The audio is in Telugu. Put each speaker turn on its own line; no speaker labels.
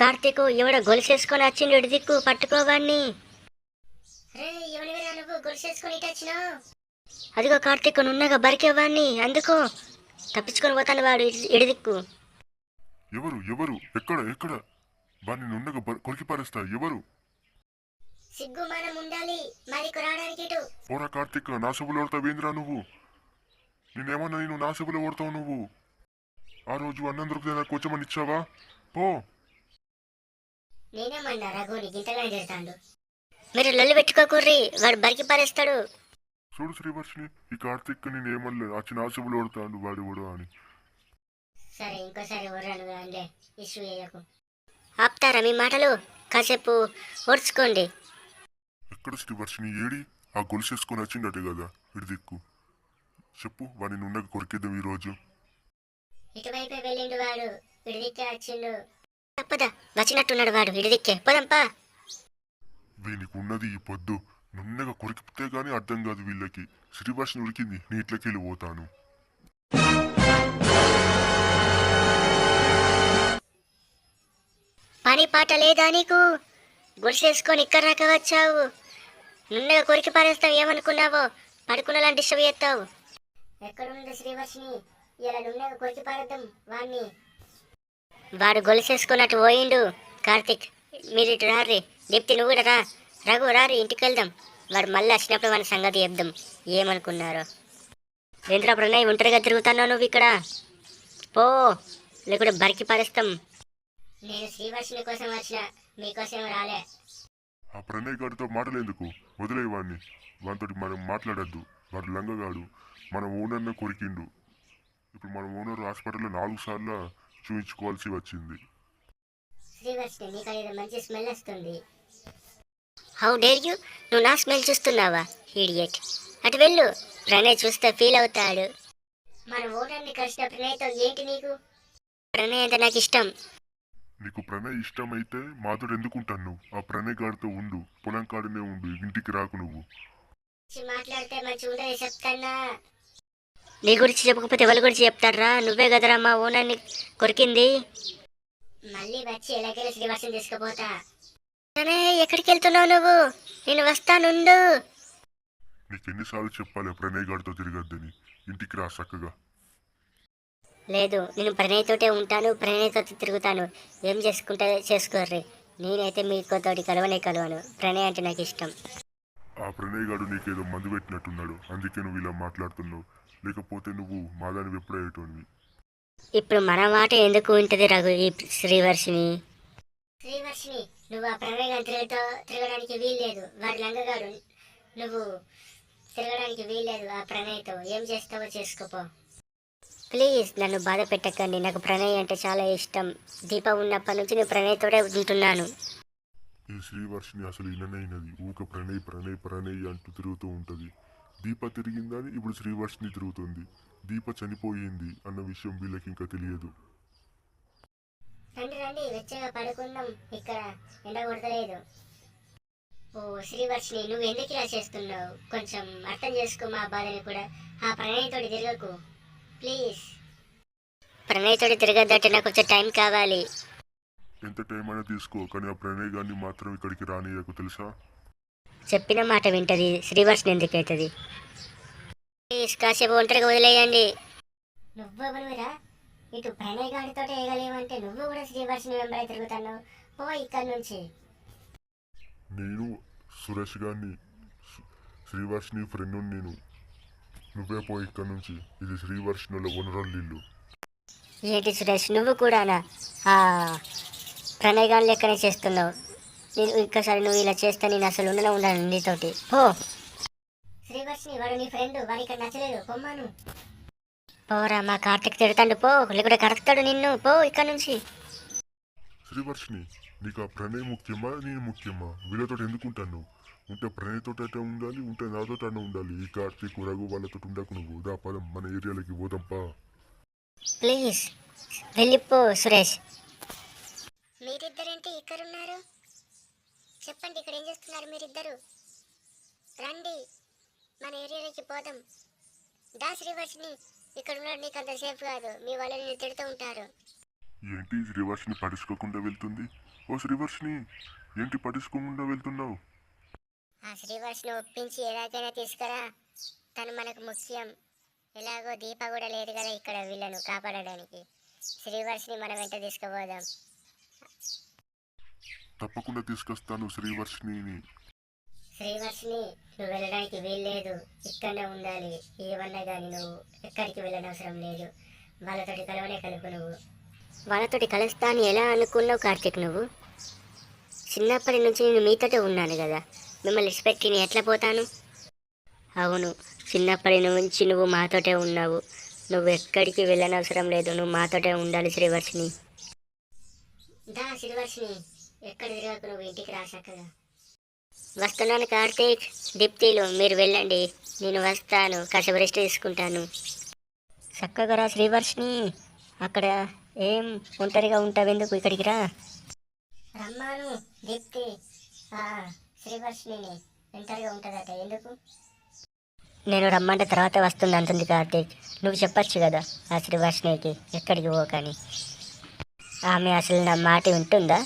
కార్తీక్ ఎవడ గొలుసేసుకొని వచ్చిండు ఇటు దిక్కు పట్టుకోవాన్ని. అదిగో కార్తీక్ నున్నగా బరికేవాన్ని అందుకో. తప్పించుకొని పోతాను వాడు ఇటు- ఇటు దిక్కు.
ఎవరు ఎవరు? ఎక్కడ ఎక్కడ? వాడిని నుండగా బ- కొరికి పారేస్తా ఎవరు?
సిగ్గు మనం ఉండాలి మరి రావడానికి ఇటు.
పోరా కార్తిక్ నాశబులు ఓడతావేంద్రా నువ్వు? నేనేమన్నా నేను నాశబులు ఓడతావు నువ్వు? ఆ రోజు అన్నం దొరికితే నాకు వచ్చమని ఇచ్చావా? పో.
నేనేమన్నా రఘుని గింతగానే తిడతాడు మీరు లొల్లి పెట్టుకోకూర్రి వాడు బరికి పారేస్తాడు.
చూడు శ్రీవర్షిని ఈ కార్తిక్ నేను ఏమనలేదు. వచ్చి నాశబులు ఓడతాడు వాడు ఓడు అని.
సరే ఇంకోసారి ఊర్రాను అండే ఇష్యూ చేయకు. ఆపుతారా మీ మాటలు? కాసేపు ఓడ్చుకోండి
ఎక్కడ శ్రీవర్షిని ఏడి? ఆ గొలుసేసుకొని వచ్చిండటే కదా ఇటు దిక్కు. చెప్పు వాడిని నుండగా కొరికేద్దాం ఈరోజు.
ఇటువైపే వెళ్ళిండు వాడు ఇడిదిక్కే వచ్చిండు. తప్పదా వచ్చినట్టున్నాడు వాడు ఇడిదిక్కే. పోదంపా
వీనికి ఉన్నది ఈ పొద్దు. నున్నగా కొరికితే గానీ అర్థం కాదు వీళ్ళకి. శ్రీవర్షిని ఉడికింది నీట్లోకి వెళ్ళి పోతాను.
పని పాట లేదా నీకు? గుడిసేసుకొని ఇక్కడ రాక వచ్చావు. నున్నగా కొరికి పారేస్తావు ఏమనుకున్నావో? పడుకున్న డిస్టర్బ్ చేస్తావు ఎక్కడుంది శ్రీవర్షిని ఇలా నున్నగా కొరికి పారేద్దాం వాణ్ణి. వాడు గొలుసేసుకున్నట్టు పోయిండు. కార్తిక్ మీరు ఇటు రారి దీప్తి నువ్వు కూడా రా. రఘు రారి ఇంటికి వెళ్దాం వాడు మళ్ళీ వచ్చినప్పుడు మన సంగతి చెప్దాం. ఏమనుకున్నారో. ఏంద్రా ప్రణయ్ ఒంటరిగా తిరుగుతున్నావు నువ్వు ఇక్కడ? పో లేకుంటే బరికి పారేస్తాం. నేను శ్రీవర్షుని కోసం వచ్చిన మీకోసం రాలే.
ఆ ప్రణయ్ గారితో మాటలేందుకు? వదిలే వాడిని వానితోటి మనం మాట్లాడద్దు. వాడు లంగగాడు. మన ఓనర్నే కొరికిండు. ఇప్పుడు మన ఓనర్ హాస్పిటల్లో నాలుగు సార్లు చూయించుకోవాల్సి వచ్చింది.
శ్రీవర్షిని నీకు అది మంచి స్మెల్ వస్తుంది. హౌ డేర్ యూ నువ్వు నా స్మెల్ చూస్తున్నావా ఇడియట్ అటు వెళ్ళు ప్రణయ్ చూస్తే ఫీల్ అవుతాడు. మన ఓనర్ని కలిసిన ప్రణయ్తో ఏంటి నీకు? ప్రణయ్ అంటే నాకు ఇష్టం.
నీకు ప్రణయ్ ఇష్టమైతే మాతో ఎందుకుంటాను నువ్వు? ఆ ప్రణయ్ గారితో ఉండు పొలం కాడనే ఉండు ఇంటికి రాకు నువ్వు.
మాట్లాడితే మంచి ఉండదు చెప్తానా నీ గురించి చెప్పకపోతే ఎవరి గురించి చెప్తారా నువ్వే కదరా మా ఓనర్ని కొరికింది. మళ్ళీ వచ్చి ఎలాగైనా తీసుకుపోతా. ఎక్కడికి వెళ్తున్నావు నువ్వు? నేను వస్తానుండు.
నీకు ఎన్నిసార్లు చెప్పాలి ప్రణయ్ గారితో తిరగద్దని. ఇంటికి రా చక్కగా.
లేదు నేను ప్రణయ్ తోటే ఉంటాను ప్రణయ్ తోటి తిరుగుతాను. ఏం చేసుకుంటే చేసుకోర్రి. నేనైతే మీకోతోటి కలవనే కలవను. ప్రణయ్ అంటే నాకు ఇష్టం.
ఆ ప్రణయ్ గారు నీకేదో మందు పెట్టినట్టున్నాడు. అందుకే నువ్వు ఇలా మాట్లాడుతున్నావు. లేకపోతే నువ్వు మాదాని ఎప్పుడయ్యేటోనివి
ఇప్పుడు మన మాట ఎందుకు ఉంటది రఘు ఈ శ్రీవర్షిని? శ్రీవర్షిని నువ్వు ఆ ప్రణయ్ గారు తిరుగుతో తిరగడానికి వీల్లేదు. వాడి లంగగాడు నువ్వు తిరగడానికి వీల్లేదు ఆ ప్రణయ్తో. ఏం చేస్తావో చేసుకోపో. ప్లీజ్ నన్ను బాధ పెట్టకండి. నాకు ప్రణయ్ అంటే చాలా ఇష్టం. దీప ఉన్నప్పటి నుంచి నేను ప్రణయ్తోనే ఉంటున్నాను.
ఈ శ్రీవర్షిని అసలు ఇననైనది ఊక ప్రణయ్ ప్రణయ్ ప్రణయ్ అంటూ తిరుగుతూ ఉంటది. దీప తిరిగిందని ఇప్పుడు శ్రీవర్షిని తిరుగుతుంది. దీప చనిపోయింది అన్న విషయం వీళ్ళకి ఇంకా తెలియదు.
రండి రండి వెచ్చగా పడుకుందాం. ఇక్కడ ఎండ కొడతలేదు. ఓ శ్రీవర్షిని నువ్వు ఎందుకు ఇలా చేస్తున్నావు? కొంచెం అర్థం చేసుకో మా బాధని కూడా. ఆ ప్రణయ్తోటి తిరగకు. ప్లీజ్. ప్రణయ్తోటి తిరగద్దంటే నాకు కొంచెం టైం కావాలి.
ఎంత టైం అయినా తీసుకో కానీ ఆ ప్రణయ్ గారిని మాత్రం ఇక్కడికి రానియకు తెలుసా?
చెప్పిన మాట వింటది శ్రీవర్షిని ఎందుకు అవుతుంది ప్లీజ్ కాసేపు ఒంటరిగా వదిలేయండి. నువ్వెవరురా ఇటు ప్రణయ్ గాడితో వేయగలేవంటే నువ్వు కూడా శ్రీవర్షిని వెంబడే తిరుగుతున్నావు. పో ఇక్కడ నుంచి.
నేను సురేష్ గారిని శ్రీ- శ్రీవర్షిని ఫ్రెండ్ నేను. నువ్వే పో ఇక్కడ నుంచి. ఇది శ్రీవర్షినిలో వనరాలు ఇల్లు.
ఏంటి సురేష్? నువ్వు కూడానా? ఆ ప్రణయ్ గాని లెక్కనే చేస్తున్నావు. నేను ఇంకోసారి నువ్వు ఇలా చేస్తే నేను అసలు ఉండనే ఉండాను నీతోటి పో. శ్రీవర్షిని వాడు నీ ఫ్రెండ్ వాడి ఇక్కడ నచ్చలేదు. పొమ్మను. పోరా మా కార్తిక్ తిడతాడు. పో. లేకుంటే కడతాడు నిన్ను. పో ఇక్కడ నుంచి.
శ్రీవర్షిని నీకు ఆ ప్రణయ్ ముఖ్యమా నేను ముఖ్యమా? వీళ్ళతో ఎందుకుంటాను ఉంటే ప్రణయ్ తోట ఉండాలి ఉంటే నాతో అన్న ఉండాలి. ఈ కార్తీక్ రఘు వాళ్ళతో ఉండకు నువ్వు. దా పదం. మన ఏరియాలకి పోదాంపా
ప్లీజ్ వెళ్ళిపో సురేష్. మీరిద్దరేంటి ఇక్కడ ఉన్నారు చెప్పండి ఇక్కడ ఏం చేస్తున్నారు మీరిద్దరు? రండి మన ఏరియాలోకి పోదాం. దా శ్రీవర్షిని ఇక్కడ ఉన్నాడు నీకు అంత సేఫ్ కాదు. మీ వాళ్ళు నిన్ను తిడుతూ ఉంటారు.
ఏంటి శ్రీవర్షిని పడుచుకోకుండా వెళ్తుంది? ఓ శ్రీవర్షిని ఏంటి పడుచుకోకుండా వెళ్తున్నావు?
ఆ శ్రీవర్షిని ఒప్పించి ఎలాగైనా తీసుకురా. తను మనకు ముఖ్యం. ఎలాగో దీప కూడా లేదు కదా ఇక్కడ వీళ్ళను కాపాడడానికి. శ్రీవర్షిని మనం వెంట తీసుకుపోదాం.
తప్పకుండా తీసుకొస్తాను శ్రీవర్షిని
శ్రీవర్షిని నువ్వు వెళ్ళడానికి వీల్లేదు. ఇక్కడనే ఉండాలి. ఏమన్నా కానీ నువ్వు ఎక్కడికి వెళ్ళనవసరం లేదు. వాళ్ళతోటి కలవనే కలుపు నువ్వు. వాళ్ళతోటి కలుస్తా అని ఎలా అనుకున్నావు కార్తీక్ నువ్వు? చిన్నప్పటి నుంచి నేను మీతోటే ఉన్నాను కదా. మిమ్మల్ని ఇష్టపెట్టి నేను ఎట్లా పోతాను? అవును చిన్నప్పటి నుంచి నువ్వు మాతోటే ఉన్నావు. నువ్వు ఎక్కడికి వెళ్ళనవసరం లేదు. నువ్వు మాతోటే ఉండాలి శ్రీవర్షిని దా శ్రీవర్షిని ఎక్కడ తిరగకు నువ్వు ఇంటికి వస్తున్నాను కార్తీక్ దీప్తిలు మీరు వెళ్ళండి నేను వస్తాను కాసేపు రెస్ట్ తీసుకుంటాను. చక్కగా రా శ్రీవర్షిని అక్కడ ఏం ఒంటరిగా ఉంటావు ఎందుకు ఇక్కడికి రా? రమ్మాను దీప్తి శ్రీవర్షిని ఒంటరిగా ఉంటుందట ఎందుకు? నేను రమ్మంటే తర్వాత వస్తుంది అంటుంది కార్తీక్. నువ్వు చెప్పచ్చు కదా ఆ శ్రీవర్షినికి ఎక్కడికి పోకని. ఆమె అసలు నా మాట వింటుందా